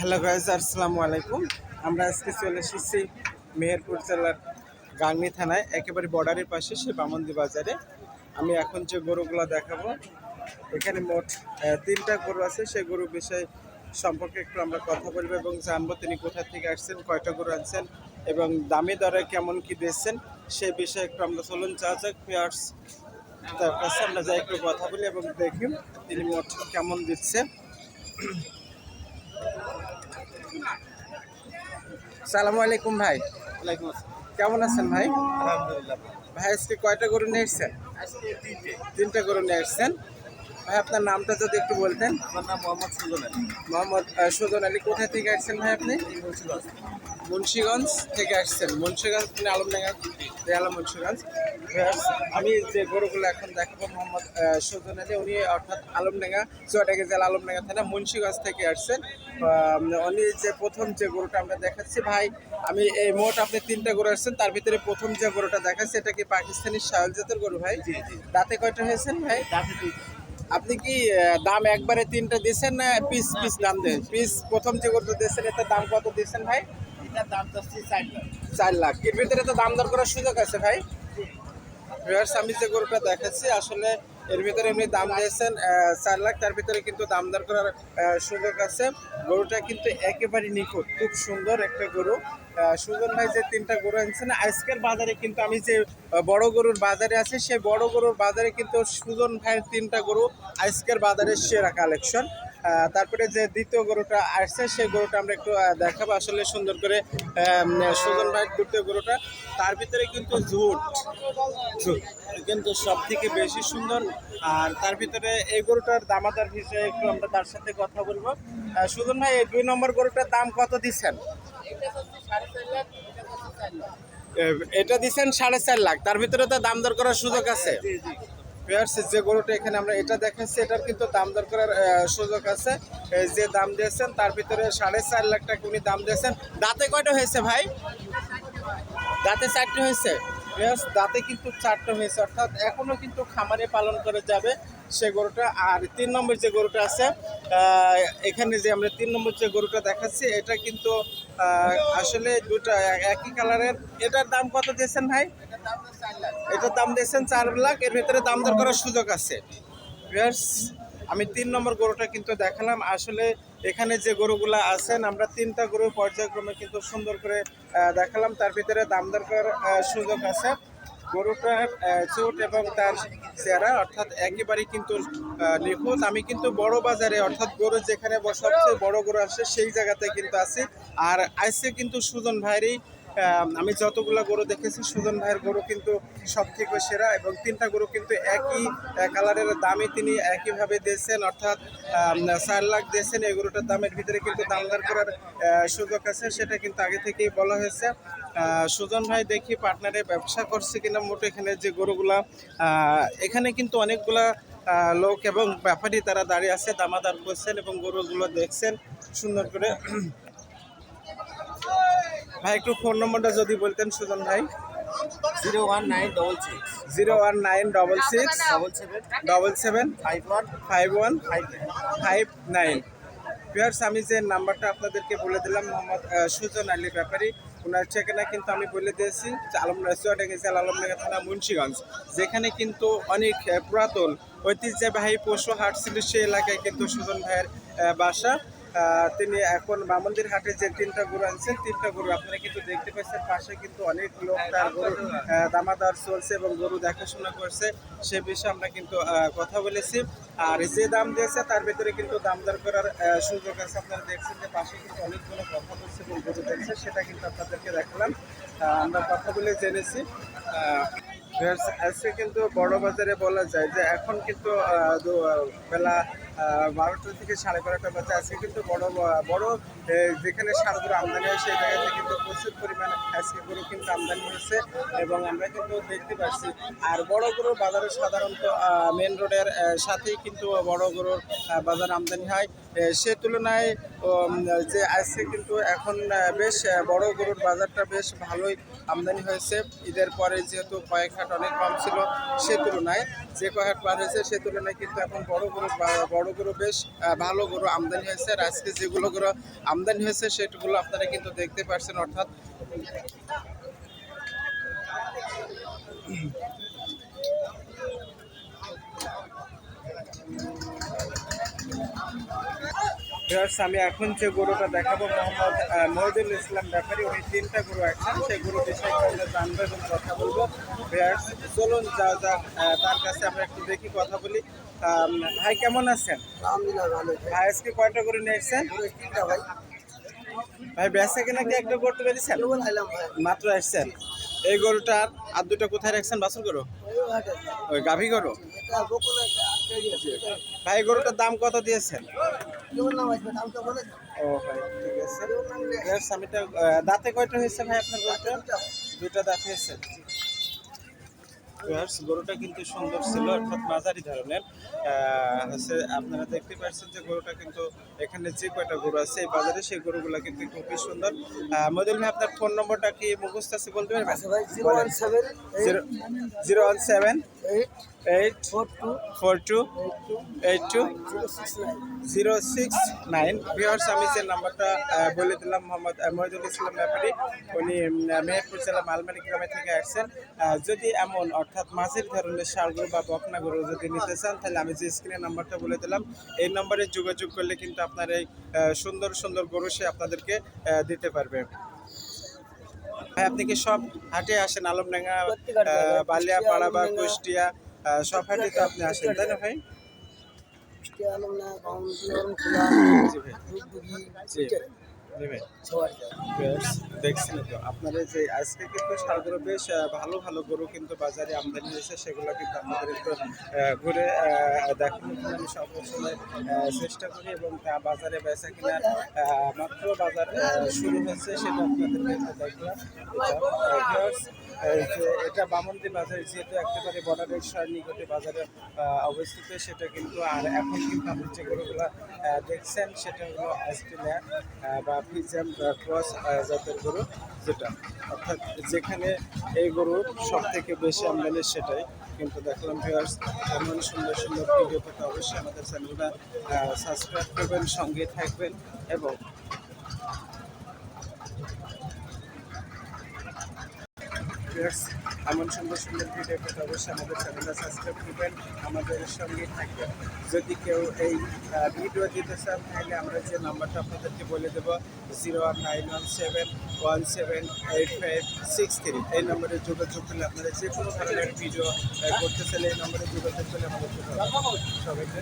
Hello guys আসসালামু আলাইকুম। আমরা আজকে চলে এসেছি মেহেরপুর জেলার গাংনি থানায়, একেবারে বর্ডারের পাশে সে বামন্দি বাজারে। আমি এখন যে গরুগুলো দেখাবো, এখানে মোট তিনটা গরু আছে। সেই গরু বিষয়ে সম্পর্কে একটু আমরা কথা বলব এবং জানব তিনি কোথা থেকে আসছেন, কয়টা গরু আনছেন এবং দামি দরে কেমন কি দিচ্ছেন সে বিষয়ে একটু আমরা চলুন। যা যাক পেয়ার্স তার কাছে আমরা যাই, একটু কথা বলি এবং দেখি তিনি মোট কেমন দিচ্ছে সালামু আলাইকুম ভাই। কেমন আছেন ভাই? আলহামদুলিল্লাহ ভাই আজকে কয়টা গরু নিয়ে এসছেন? তিনটে। তিনটা গরু নিয়ে এসছেন। ভাই আপনার নামটা যদি একটু বলতেন। আমার নাম মোহাম্মদ সুজন আলী। মোহাম্মদ সুজন আলী। কোথায় থেকে আসছেন ভাই আপনি? মুন্সিগঞ্জ থেকে আসছেন। মুন্সিগঞ্জ মানে আলমডাঙ্গা দেয়ালা মুন্সিগঞ্জ। আমি যে গরুগুলো এখন দেখাবো মোহাম্মদ সুজন আলী উনি অর্থাৎ আলমডাঙ্গা চুয়াডাঙ্গা জেলা আলমডাঙ্গা থানা মুন্সিগঞ্জ থেকে আসছেন। উনি যে প্রথম যে গরুটা আমরা দেখাচ্ছি ভাই আমি এই মোট আপনি তিনটা গরু আসছেন তার ভিতরে প্রথম যে গরুটা দেখাচ্ছি এটা কি পাকিস্তানি শাহল জাতের গরু ভাই? দাঁতে কয়টা হয়েছেন ভাই? দাঁতে আপনি কি দাম একবারে তিনটা দিয়েছেন না পিস পিস দাম দেন? পিস প্রথম যে গরুটা দিয়েছেন এটার দাম কত দিয়েছেন ভাই? চার লাখ। এর ভিতরে তো দাম দর করার সুযোগ আছে ভাই। ভিউয়ার্স আমি যে গরুটা দেখাচ্ছি, আসলে এর ভিতরে এমনি দাম দিয়েছেন চার লাখ। তার ভিতরে কিন্তু দাম দর করার সুযোগ আছে। গরুটা কিন্তু একেবারে নিখুঁত, খুব সুন্দর একটা গরু। সুজন ভাই যে তিনটা গরু আনছেন, আজকের বাজারে কিন্তু আমি যে বড় গরুর বাজারে আছি, সেই বড় গরুর বাজারে কিন্তু সুজন ভাইয়ের তিনটা গরু আজকের বাজারে সেরা কালেকশন তারপরে যে দ্বিতীয় গরুটা আসছে, সেই গরুটা আমরা একটু দেখাবো আসলে সুন্দর করে সুজন ভাইয়ের দ্বিতীয় গরুটা। তার ভিতরে কিন্তু ঝুট ঝুট কিন্তু সব থেকে বেশি সুন্দর। আর তার ভিতরে এই গরুটার দামাদার বিষয়ে একটু আমরা তার সাথে কথা বলব। সুজন ভাই, এই দুই নম্বর গরুটার দাম কত দিচ্ছেন? এটা দিচ্ছেন সাড়ে চার লাখ। তার ভিতরে তো দাম দর করার সুযোগ আছে। জি যে গরুটা এখানে আমরা এটা দেখাচ্ছি এটার কিন্তু দাম দর করার সুযোগ আছে। যে দাম দিয়েছেন, তার ভিতরে সাড়ে চার লাখ টাকা উনি দাম দিয়েছেন। দাঁতে কয়টা হয়েছে ভাই? দাঁতে চারটে হয়েছে? পেয়ার্স দাঁতে কিন্তু চারটে হয়েছে, অর্থাৎ এখনও কিন্তু খামারে পালন করে যাবে সে গরুটা। আর তিন নম্বর যে গরুটা আছে এখানে যে আমরা তিন নম্বর যে গরুটা দেখাচ্ছি, এটা কিন্তু আসলে দুটা, একই কালারের। এটার দাম কত দিয়েছেন ভাই? এটার দাম দিয়েছেন চার লাখ, এর ভিতরে দাম দর করার সুযোগ আছে। আমি তিন নম্বর গরুটা কিন্তু দেখালাম। আসলে এখানে যে গরুগুলা আছেন, আমরা তিনটা গরু পর্যায়ক্রমে কিন্তু সুন্দর করে দেখালাম। তার ভিতরে দাম দর করার সুযোগ আছে। গরুটার চোট এবং তার চেহারা অর্থাৎ একেবারেই কিন্তু নিখুঁত। আমি কিন্তু বড় বাজারে, অর্থাৎ গরু যেখানে সবচেয়ে বড় গরু আসে, সেই জায়গাতে কিন্তু আছি। আর আজকে কিন্তু সুজন ভাইয়েরই আমি যতগুলো গরু দেখেছি, সুজন ভাইয়ের গরু কিন্তু সব থেকে সেরা এবং তিনটা গরু কিন্তু একই কালারের দামে তিনি একইভাবে দিয়েছেন, অর্থাৎ চার লাখ দিয়েছেন। এই গরুটার দামের ভিতরে কিন্তু দামদার করার সুযোগ আছে, সেটা কিন্তু আগে থেকেই বলা হয়েছে। সুজন ভাই দেখি পার্টনারে ব্যবসা করছে কিনা, মোট এখানে যে গরুগুলা এখানে কিন্তু অনেকগুলা লোক এবং ব্যাপারী তারা দাঁড়িয়ে আছে, দামাদার করছেন এবং গরুগুলো দেখছেন সুন্দর করে। ভাই একটু ফোন নম্বরটা যদি বলতেন সুজন ভাই। Zero one nine double six. Zero one nine double six double seven. Double seven five one. Five one five five nine. Viewers আমি যে নাম্বারটা আপনাদেরকে বলে দিলাম মোহাম্মদ সুজন আলী ব্যাপারী ওনার ঠিকানা কিন্তু আমি বলে দিয়েছি আলমডাঙ্গা চুয়াডাঙ্গা জেলা আলমডাঙ্গা থানা মুন্সিগঞ্জ। যেখানে কিন্তু অনেক পুরাতন ঐতিহ্যবাহী পশু হাট ছিল সেই এলাকায় কিন্তু সুজন ভাইয়ের বাসা। তিনি এখন বামন্দির হাটে যে তিনটা গরু আনছেন, তিনটা গরু আপনারা কিন্তু দেখতে পাচ্ছেন। পাশে কিন্তু অনেক লোক তার গরু দামাদার চলছে এবং গরু দেখাশোনা করছে। সে বিষয়ে আমরা কিন্তু কথা বলেছি। আর যে দাম দিয়েছে, তার ভিতরে কিন্তু দাম দর করার সুযোগ আছে। আপনারা দেখছেন যে পাশে কিন্তু অনেকগুলো কথা বলছে এবং গরু দেখছে, সেটা কিন্তু আপনাদেরকে দেখালাম। আমরা কথা বলে জেনেছি। আজকে কিন্তু বড় বাজারে বলা যায় যে এখন কিন্তু বেলা বারোটা থেকে সাড়ে বারোটা বাজে। আজকে কিন্তু বড় বড় যেখানে সারগুলো আমদানি হয়, সেই জায়গাতে কিন্তু প্রচুর পরিমাণে আজকে গরু কিন্তু আমদানি হয়েছে এবং আমরা কিন্তু দেখতে পাচ্ছি। আর বড় গরুর বাজারে সাধারণত মেন রোডের সাথেই কিন্তু বড় গরুর বাজার আমদানি হয়। সে তুলনায় যে আজকে কিন্তু এখন বেশ বড় গরুর বাজারটা বেশ ভালোই আমদানি হয়েছে। ঈদের পরে যেহেতু কয়েক হাট অনেক কম ছিল, সে তুলনায়, যে কয়েক হাট বার হয়েছে, সে তুলনায় কিন্তু এখন বড় গরু বড় গরু বেশ ভালো গরু আমদানি হয়েছে। আর আজকে যেগুলো গরু আমদানি হয়েছে, সেগুলো আপনারা কিন্তু দেখতে পাচ্ছেন অর্থাৎ ভিউয়ার্স, আমি এখন যে গরুটা দেখাবো মোহাম্মদ মহিদুল ইসলাম ব্যাপারী ওই তিনটা গরু আছেন। সেই গরু বিষয়ে আমরা জানব এবং কথা বলব। ভিউয়ার্স, চলুন যা যা তার কাছে আমরা একটু দেখি কথা বলি। ভাই কেমন আছেন? ভালো ভাই আজকে কয়টা গরু নিয়ে এসছেন? তিনটা ভাই। ভাই বেচা কিনা কি একটা করতে পেরেছেন? ভাই। মাত্র আসছেন এই গরুটার আর দুটো কোথায় রাখছেন? বাছুর গরু? ওই গাভী গরু? ভাই গরুটার দাম কত দিয়েছেন? ও ভাই ঠিক আছে। কেমন নাম নিয়ে ভিউয়ার্স, আমি তো দাঁতে কয়টা হয়েছে ভাই আপনার গরুটা? দাঁত হয়েছে। গরুটা কিন্তু সুন্দর ছিল অর্থাৎ মাঝারি ধরনের। হচ্ছে আপনারা দেখতে পাচ্ছেন যে গরুটা কিন্তু এখানে যে কয়টা গরু আছে এই বাজারে সেই গরুগুলো কিন্তু খুবই সুন্দর। মদিল ভাই আপনার ফোন নম্বরটা কি মুখস্থ আছে বলতে পারবেন? Zero one seven zero one seven eight eight four two four two eight two zero six nine zero six nine viewers আমি যে নাম্বারটা বলে দিলাম মোহাম্মদ মহিদুল ইসলাম ব্যাপারী, উনি মেহেরপুর জেলা মালমারি গ্রামে থেকে আসছেন। যদি এমন, অর্থাৎ মাঝের ধরনের সারগুলো বা বকনাগুলো যদি নিতে চান, তাহলে আমি যে স্ক্রিনের নাম্বারটা বলে দিলাম, এই নম্বরে যোগাযোগ করলে কিন্তু আপনার এই সুন্দর সুন্দর গরু সে আপনাদেরকে দিতে পারবে। ভাই আপনি কি সব হাটে আসেন? আলমডাঙ্গা বালিয়াপাড়া বা কুষ্টিয়া সব হাটে তো আপনি আসেন তাই না ভাই? জি ভাই। জি দেখছেন তো আপনারা যে আজকে কিন্তু সারগুলো বেশ ভালো ভালো গরু কিন্তু বাজারে আমদানি হয়েছে। সেগুলো কিন্তু আমাদের একটু ঘুরে দেখানোর জন্য আমি সবসময় চেষ্টা করি এবং তা বাজারে বেচা কিনার মাত্র বাজার শুরু হচ্ছে সেটা আপনাদেরকে দেখলাম। এটা, বামন্দি বাজার যেহেতু একেবারে বর্ডারের নিকটে বাজারে অবস্থিত সেটা কিন্তু আর এখন কিন্তু আপনি যে গরুগুলো দেখছেন সেটা হলো অস্ট্রেলিয়া বা ফিজিয়াম ক্রস জাতের গরু যেটা। অর্থাৎ যেখানে এই গরু সব থেকে বেশি আমদানি সেটাই। কিন্তু দেখলাম ভিউয়ার্স এমন সুন্দর সুন্দর ভিডিও পেতে অবশ্যই আমাদের চ্যানেলটা সাবস্ক্রাইব করবেন সঙ্গে থাকবেন এবং ভিউয়ার্স, এমন সুন্দর সুন্দর ভিডিও পেতে অবশ্যই আমাদের চ্যানেলটা সাবস্ক্রাইব করবেন, আমাদের সঙ্গে থাকবেন। যদি কেউ এই ভিডিও দিতে চান, তাহলে আমরা যে নাম্বারটা আপনাদেরকে বলে দেবো zero one nine one seven one seven eight five six three এই নম্বরে যোগাযোগ করলে আপনারা যে কোনো ধরনের ভিডিও করতে চাইলে এই নম্বরে যোগাযোগ করলে আমাদের সবাইকে